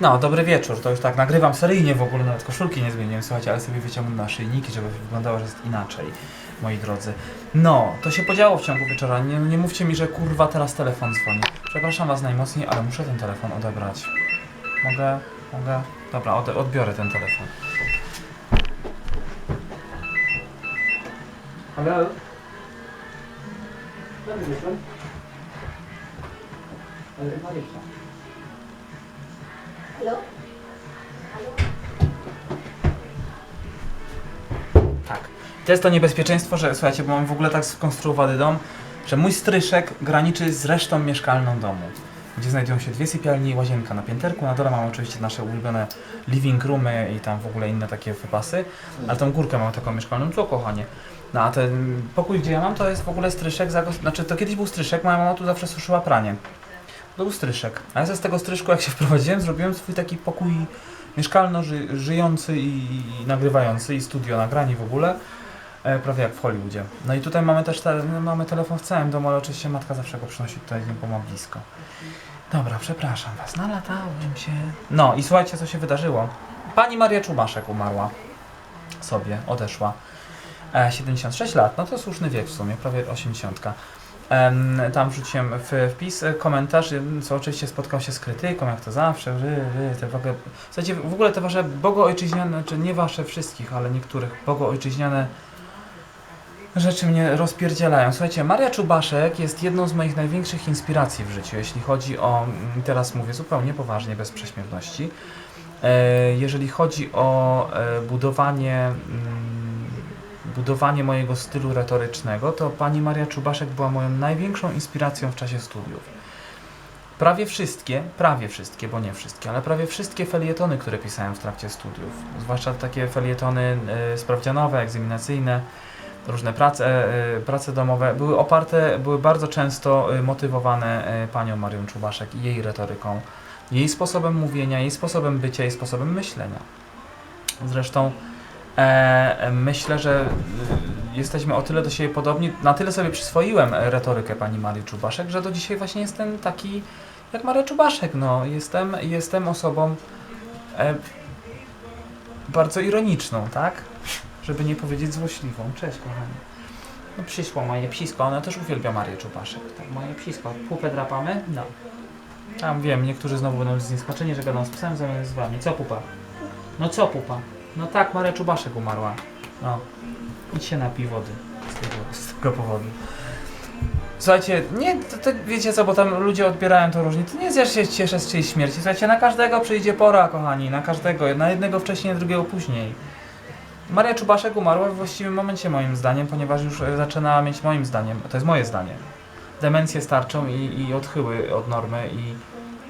No, dobry wieczór. To już tak nagrywam seryjnie w ogóle, nawet koszulki nie zmieniłem, słuchajcie, ale sobie wyciągnę naszyjniki, żeby wyglądało, że jest inaczej, moi drodzy. No, to się podziało w ciągu wieczora. Nie, nie mówcie mi, że kurwa teraz telefon dzwoni. Przepraszam was najmocniej, ale muszę ten telefon odebrać. Mogę? Mogę? Dobra, ode odbiorę ten telefon. Hello? Dobry wieczór. Marysia. Tak. To jest to niebezpieczeństwo, że słuchajcie, bo mam w ogóle tak skonstruowany dom, że mój stryszek graniczy z resztą mieszkalną domu. Gdzie znajdują się dwie sypialnie i łazienka na pięterku. Na dole mamy oczywiście nasze ulubione living roomy i tam w ogóle inne takie wypasy. Ale tą górkę mam taką mieszkalną, co kochanie. No a ten pokój, gdzie ja mam, to jest w ogóle stryszek, znaczy to kiedyś był stryszek, moja mama tu zawsze suszyła pranie. Był stryszek. A ja z tego stryszku, jak się wprowadziłem, zrobiłem swój taki pokój mieszkalno ży- żyjący i, i nagrywający i studio nagranie w ogóle. E, prawie jak w Hollywoodzie. No i tutaj mamy też te, no, mamy telefon w całym domu, ale oczywiście matka zawsze go przynosi tutaj, nie ma blisko. Dobra, przepraszam was, nalatałem się. No i słuchajcie, co się wydarzyło. Pani Maria Czubaszek umarła sobie, odeszła. E, 76 lat, no to słuszny wiek w sumie, prawie 80. Tam wrzuciłem wpis, e, komentarz, co oczywiście spotkał się z krytyką, jak to zawsze, ry, ry, te w ogóle, słuchajcie, w ogóle te wasze bogoojczyźniane, czy nie wasze wszystkich, ale niektórych bogoojczyźniane rzeczy mnie rozpierdzielają. Słuchajcie, Maria Czubaszek jest jedną z moich największych inspiracji w życiu, jeśli chodzi o, mm, teraz mówię zupełnie poważnie, bez prześmiewności, e, jeżeli chodzi o e, budowanie, mm, budowanie mojego stylu retorycznego, to pani Maria Czubaszek była moją największą inspiracją w czasie studiów. Prawie wszystkie, prawie wszystkie, bo nie wszystkie, ale prawie wszystkie felietony, które pisałem w trakcie studiów, zwłaszcza takie felietony e, sprawdzianowe, egzaminacyjne, różne prace, e, prace domowe, były oparte, były bardzo często e, motywowane e, panią Marią Czubaszek i jej retoryką, jej sposobem mówienia, jej sposobem bycia, jej sposobem myślenia. Zresztą myślę, że e, jesteśmy o tyle do siebie podobni, na tyle sobie przyswoiłem e, retorykę pani Marii Czubaszek, że do dzisiaj właśnie jestem taki jak Maria Czubaszek. No, jestem, jestem osobą e, bardzo ironiczną, tak? Żeby nie powiedzieć złośliwą. Cześć, kochani. No przyszło moje psisko, ona też uwielbia Marię Czubaszek. Tak, moje psisko. Pupę drapamy? No. Tam wiem, niektórzy znowu będą znieskoczeni, że gadam z psem zamiast z wami. Co pupa? No co pupa? No tak, Maria Czubaszek umarła. No. Idź się napij wody z tego, z tego powodu. Słuchajcie, nie, to, to, wiecie co, bo tam ludzie odbierają to różnie. To nie jest, ja się cieszę z czyjejś śmierci. Słuchajcie, na każdego przyjdzie pora, kochani, na każdego. Na jednego wcześniej, na drugiego później. Maria Czubaszek umarła w właściwym momencie, moim zdaniem, ponieważ już e, zaczynała mieć, moim zdaniem, to jest moje zdanie, demencję starczą i, i odchyły od normy i,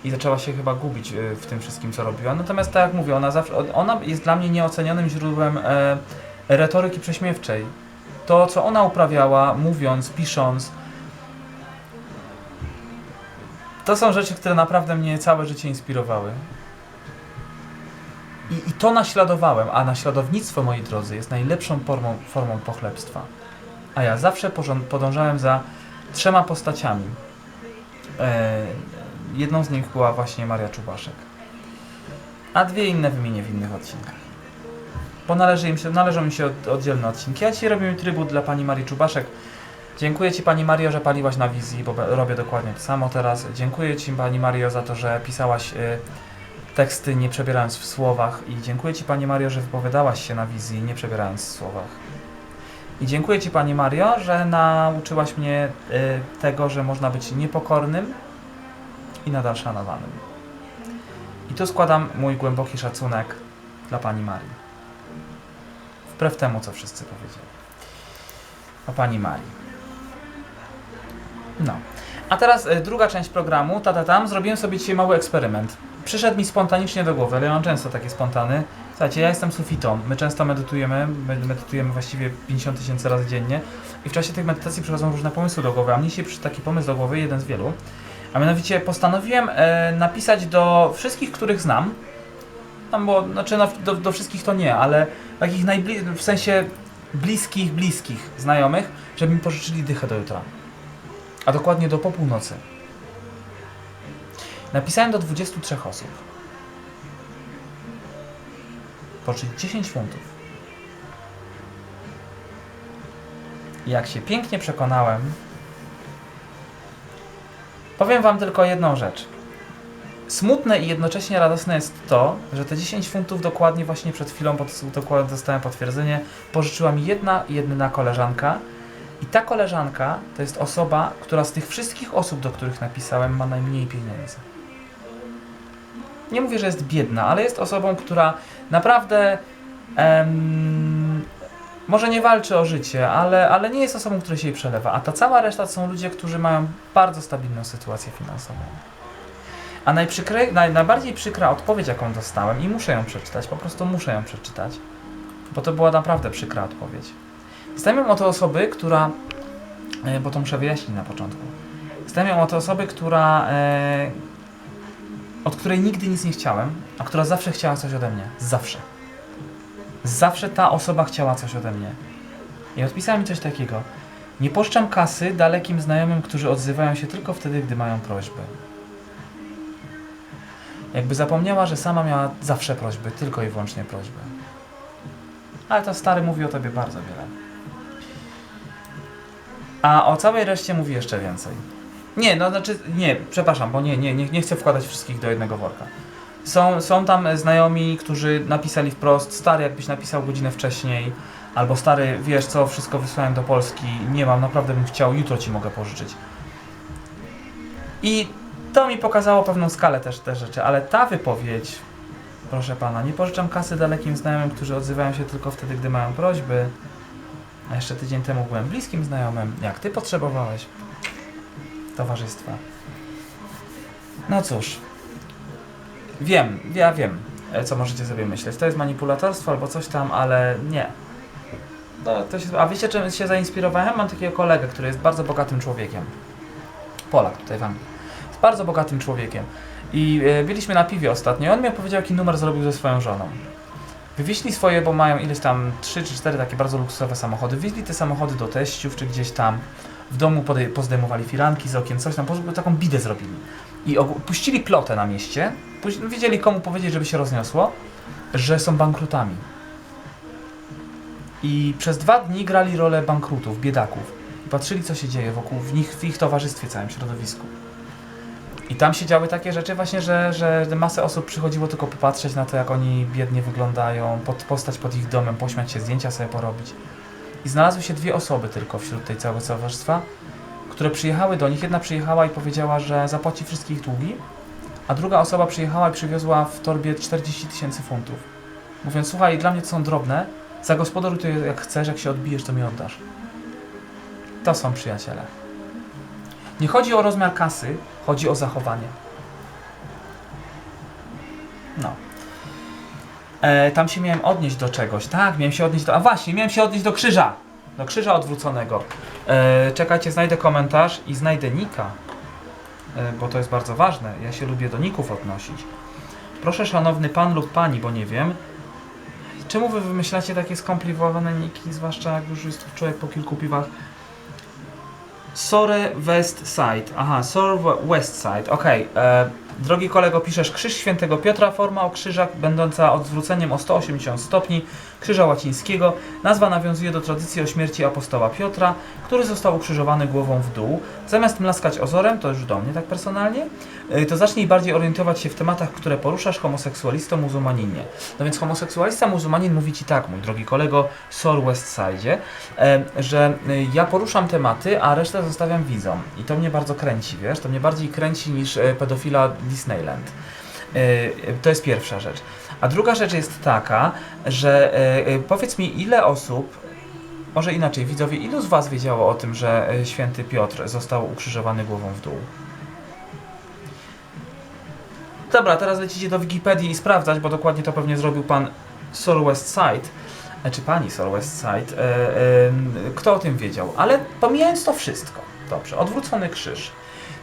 i zaczęła się chyba gubić e, w tym wszystkim, co robiła. Natomiast tak jak mówię, ona, zawsze, ona jest dla mnie nieocenionym źródłem e, retoryki prześmiewczej. To, co ona uprawiała, mówiąc, pisząc, to są rzeczy, które naprawdę mnie całe życie inspirowały. I, I to naśladowałem, a naśladownictwo, moi drodzy, jest najlepszą formą, formą pochlebstwa. A ja zawsze podążałem za trzema postaciami. E, jedną z nich była właśnie Maria Czubaszek. A dwie inne wymienię w innych odcinkach. Bo należy im się, należą mi się od, oddzielne odcinki. Ja dzisiaj robię trybut dla pani Marii Czubaszek. Dziękuję Ci Pani Mario, że paliłaś na wizji, bo robię dokładnie to samo teraz. Dziękuję Ci Pani Mario za to, że pisałaś y, teksty nie przebierając w słowach i dziękuję Ci Pani Mario, że wypowiadałaś się na wizji nie przebierając w słowach. I dziękuję Ci Pani Mario, że nauczyłaś mnie y, tego, że można być niepokornym i nadal szanowanym. I tu składam mój głęboki szacunek dla Pani Marii. Wbrew temu, co wszyscy powiedzieli. O Pani Marii. No. A teraz y, druga część programu, tata tam, zrobiłem sobie dzisiaj mały eksperyment. Przyszedł mi spontanicznie do głowy, ale ja mam często takie spontany. Słuchajcie, ja jestem sufitą, my często medytujemy, my medytujemy właściwie 50 tysięcy razy dziennie i w czasie tych medytacji przychodzą różne pomysły do głowy, a mnie dzisiaj przyszedł taki pomysł do głowy, jeden z wielu. A mianowicie postanowiłem e, napisać do wszystkich, których znam, tam bo, znaczy no, do, do wszystkich to nie, ale takich w sensie bliskich, bliskich znajomych, żeby mi pożyczyli dychę do jutra a dokładnie do po północy. Napisałem do 23 osób. pożyczyć 10 funtów. Jak się pięknie przekonałem, powiem wam tylko jedną rzecz. Smutne i jednocześnie radosne jest to, że te 10 funtów dokładnie właśnie przed chwilą pod, dokładnie dostałem potwierdzenie, pożyczyła mi jedna jedyna koleżanka. I ta koleżanka to jest osoba, która z tych wszystkich osób, do których napisałem, ma najmniej pieniędzy. Nie mówię, że jest biedna, ale jest osobą, która naprawdę em, może nie walczy o życie, ale, ale nie jest osobą, która się jej przelewa. A ta cała reszta to są ludzie, którzy mają bardzo stabilną sytuację finansową. A najprzykre, naj, najbardziej przykra odpowiedź, jaką dostałem, i muszę ją przeczytać, po prostu muszę ją przeczytać, bo to była naprawdę przykra odpowiedź. Dostałem ją od osoby, która, e, bo to muszę wyjaśnić na początku. Dostałem ją od osoby, która, e, od której nigdy nic nie chciałem, a która zawsze chciała coś ode mnie. Zawsze. Zawsze ta osoba chciała coś ode mnie. I odpisała mi coś takiego. Nie pożyczam kasy dalekim znajomym, którzy odzywają się tylko wtedy, gdy mają prośby. Jakby zapomniała, że sama miała zawsze prośby, tylko i wyłącznie prośby. Ale to stary mówi o tobie bardzo wiele. A o całej reszcie mówi jeszcze więcej. Nie, no znaczy, nie, przepraszam, bo nie, nie, nie, nie chcę wkładać wszystkich do jednego worka. Są, są tam znajomi, którzy napisali wprost, stary, jakbyś napisał godzinę wcześniej, albo stary, wiesz co, wszystko wysłałem do Polski, nie mam, naprawdę bym chciał, jutro ci mogę pożyczyć. I to mi pokazało pewną skalę też te rzeczy, ale ta wypowiedź, proszę pana, nie pożyczam kasy dalekim znajomym, którzy odzywają się tylko wtedy, gdy mają prośby. A jeszcze tydzień temu byłem bliskim znajomym, jak ty potrzebowałeś towarzystwa. No cóż, wiem, ja wiem, e, co możecie sobie myśleć. To jest manipulatorstwo albo coś tam, ale nie. No, to się, a wiecie, czym się zainspirowałem? Mam takiego kolegę, który jest bardzo bogatym człowiekiem. Polak tutaj w Anglii. Jest bardzo bogatym człowiekiem. I e, byliśmy na piwie ostatnio on mi opowiedział, jaki numer zrobił ze swoją żoną. Wywieźli swoje, bo mają ileś tam 3 czy 4 takie bardzo luksusowe samochody. Wieźli te samochody do teściów czy gdzieś tam. W domu pozdejmowali firanki z okien, coś tam, po prostu taką bidę zrobili. I puścili plotę na mieście. Później wiedzieli komu powiedzieć, żeby się rozniosło, że są bankrutami. I przez dwa dni grali rolę bankrutów, biedaków. I patrzyli, co się dzieje wokół, w, nich, w ich towarzystwie, całym środowisku. I tam się działy takie rzeczy właśnie, że, że masę osób przychodziło tylko popatrzeć na to, jak oni biednie wyglądają, pod, postać pod ich domem, pośmiać się, zdjęcia sobie porobić. I znalazły się dwie osoby tylko wśród tej całego towarzystwa, które przyjechały do nich. Jedna przyjechała i powiedziała, że zapłaci wszystkie ich długi, a druga osoba przyjechała i przywiozła w torbie 40 tysięcy funtów. Mówiąc, słuchaj, dla mnie to są drobne, zagospodaruj to jak chcesz, jak się odbijesz, to mi oddasz. To są przyjaciele. Nie chodzi o rozmiar kasy, chodzi o zachowanie. No. E, tam się miałem odnieść do czegoś. Tak, miałem się odnieść do. A właśnie, miałem się odnieść do krzyża. Do krzyża odwróconego. E, czekajcie, znajdę komentarz i znajdę nika. E, bo to jest bardzo ważne. Ja się lubię do ników odnosić. Proszę, szanowny pan lub pani, bo nie wiem. Czemu wy wymyślacie takie skomplikowane niki, zwłaszcza jak już jest człowiek po kilku piwach? Sore West Side. Aha, Sore West Side. Okej. e, Drogi kolego, piszesz Krzyż Świętego Piotra, forma o krzyżach będąca odwróceniem o 180 stopni krzyża łacińskiego. Nazwa nawiązuje do tradycji o śmierci apostoła Piotra, który został ukrzyżowany głową w dół. Zamiast mlaskać ozorem, to już do mnie tak personalnie, y, to zacznij bardziej orientować się w tematach, które poruszasz homoseksualisto muzułmaninie. No więc homoseksualista muzułmanin mówi Ci tak, mój drogi kolego, Sor Westside, e, że y, ja poruszam tematy, a resztę zostawiam widzom. I to mnie bardzo kręci, wiesz, to mnie bardziej kręci niż e, pedofila Disneyland. E, To jest pierwsza rzecz. A druga rzecz jest taka, że e, e, powiedz mi, ile osób, może inaczej, widzowie, ilu z Was wiedziało o tym, że e, święty Piotr został ukrzyżowany głową w dół? Dobra, teraz lecicie do Wikipedii i sprawdzać, bo dokładnie to pewnie zrobił pan Sor Westside, e, czy pani Sor Westside. E, kto o tym wiedział? Ale pomijając to wszystko, dobrze, odwrócony krzyż.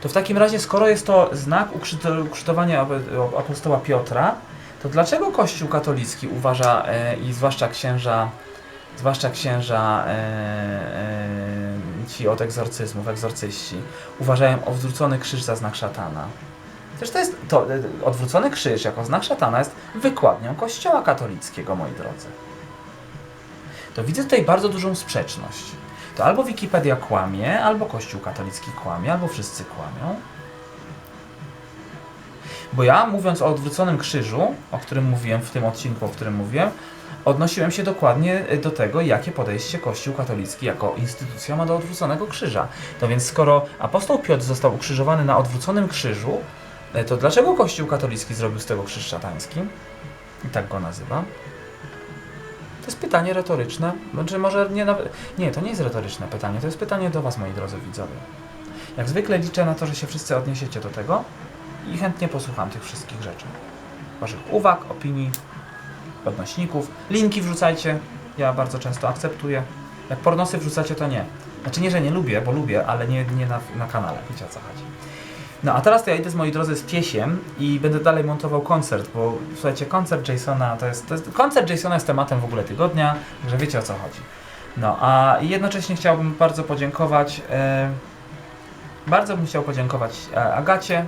To w takim razie, skoro jest to znak ukrzyżowania ap- apostoła Piotra, to dlaczego Kościół katolicki uważa, e, i zwłaszcza księża, zwłaszcza księża e, e, ci od egzorcyzmów, egzorcyści, uważają odwrócony krzyż za znak szatana? Przecież to jest to, y, odwrócony krzyż jako znak szatana jest wykładnią kościoła katolickiego, moi drodzy. To widzę tutaj bardzo dużą sprzeczność. To albo Wikipedia kłamie, albo Kościół katolicki kłamie, albo wszyscy kłamią. Bo ja, mówiąc o odwróconym krzyżu, o którym mówiłem w tym odcinku, o którym mówiłem, odnosiłem się dokładnie do tego, jakie podejście Kościół katolicki jako instytucja ma do odwróconego krzyża. No więc skoro apostoł Piotr został ukrzyżowany na odwróconym krzyżu, e, to dlaczego Kościół katolicki zrobił z tego krzyż szatański? I tak go nazywa. To jest pytanie retoryczne. Znaczy może nie nawet... Nie, to nie jest retoryczne pytanie, to jest pytanie do Was, moi drodzy widzowie. Jak zwykle liczę na to, że się wszyscy odniesiecie do tego i chętnie posłucham tych wszystkich rzeczy. Waszych uwag, opinii, odnośników. Linki wrzucajcie, ja bardzo często akceptuję. Jak pornosy wrzucacie, to nie. Znaczy nie, że nie lubię, bo lubię, ale nie, nie na, na kanale, wiecie o co chodzi. No a teraz to ja idę z moi drodzy z piesiem i będę dalej montował koncert, bo słuchajcie, koncert Jasona to jest, to jest koncert Jasona jest tematem w ogóle tygodnia, że wiecie o co chodzi. No a jednocześnie chciałbym bardzo podziękować, e, bardzo bym chciał podziękować e, Agacie,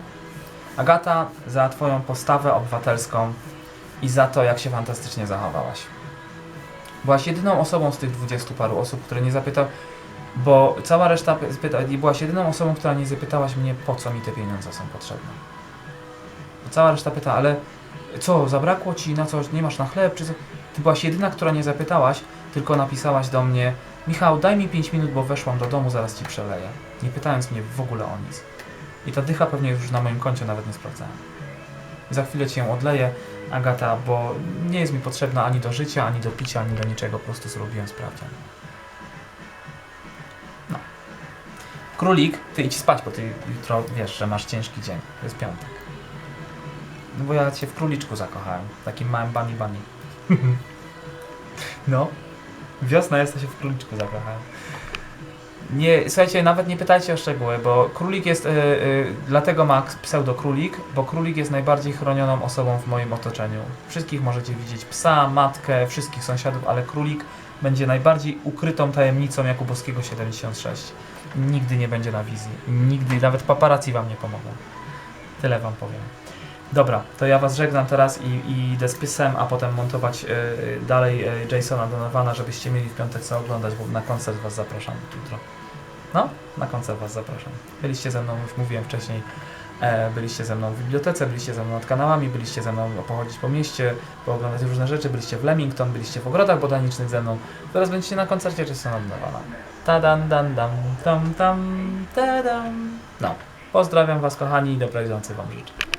Agata za Twoją postawę obywatelską i za to, jak się fantastycznie zachowałaś. Byłaś jedyną osobą z tych dwudziestu paru osób, które nie zapytał, bo cała reszta py- pyta, byłaś jedyną osobą, która nie zapytałaś mnie, po co mi te pieniądze są potrzebne. Bo Cała reszta pyta, ale co, zabrakło ci na coś, nie masz na chleb, czy? Ty byłaś jedyna, która nie zapytałaś, tylko napisałaś do mnie, Michał, daj mi 5 minut, bo weszłam do domu, zaraz ci przeleję. Nie pytając mnie w ogóle o nic. I ta dycha pewnie już na moim koncie nawet nie sprawdzałem. Za chwilę ci ją odleję, Agata, bo nie jest mi potrzebna ani do życia, ani do picia, ani do niczego, po prostu zrobiłem sprawdzian. No. Królik, ty idź spać, bo ty jutro wiesz, że masz ciężki dzień. To jest piątek. No bo ja cię w króliczku zakochałem. Takim małym bunny bunny. no. Wiosna to się w króliczku zakochałem. Nie, słuchajcie, nawet nie pytajcie o szczegóły, bo królik jest, y, y, dlatego ma pseudo królik, bo królik jest najbardziej chronioną osobą w moim otoczeniu. Wszystkich możecie widzieć, psa, matkę, wszystkich sąsiadów, ale królik będzie najbardziej ukrytą tajemnicą Jakubowskiego 76. Nigdy nie będzie na wizji. Nigdy, nawet paparazzi wam nie pomogą. Tyle wam powiem. Dobra, to ja was żegnam teraz i, i idę z pysem, a potem montować y, dalej y, Jasona Donowana, żebyście mieli w piątek co oglądać, bo na koncert was zapraszam jutro. No, na koncert was zapraszam. Byliście ze mną, już mówiłem wcześniej, e, byliście ze mną w bibliotece, byliście ze mną nad kanałami, byliście ze mną pochodzić po mieście, pooglądać różne rzeczy, byliście w Leamington, byliście w ogrodach botanicznych ze mną. Teraz będziecie na koncercie Jasona Donowana. Tadan, dan, dam, tam, tam, tadam. No, pozdrawiam was kochani i dobrej nocy wam życzę.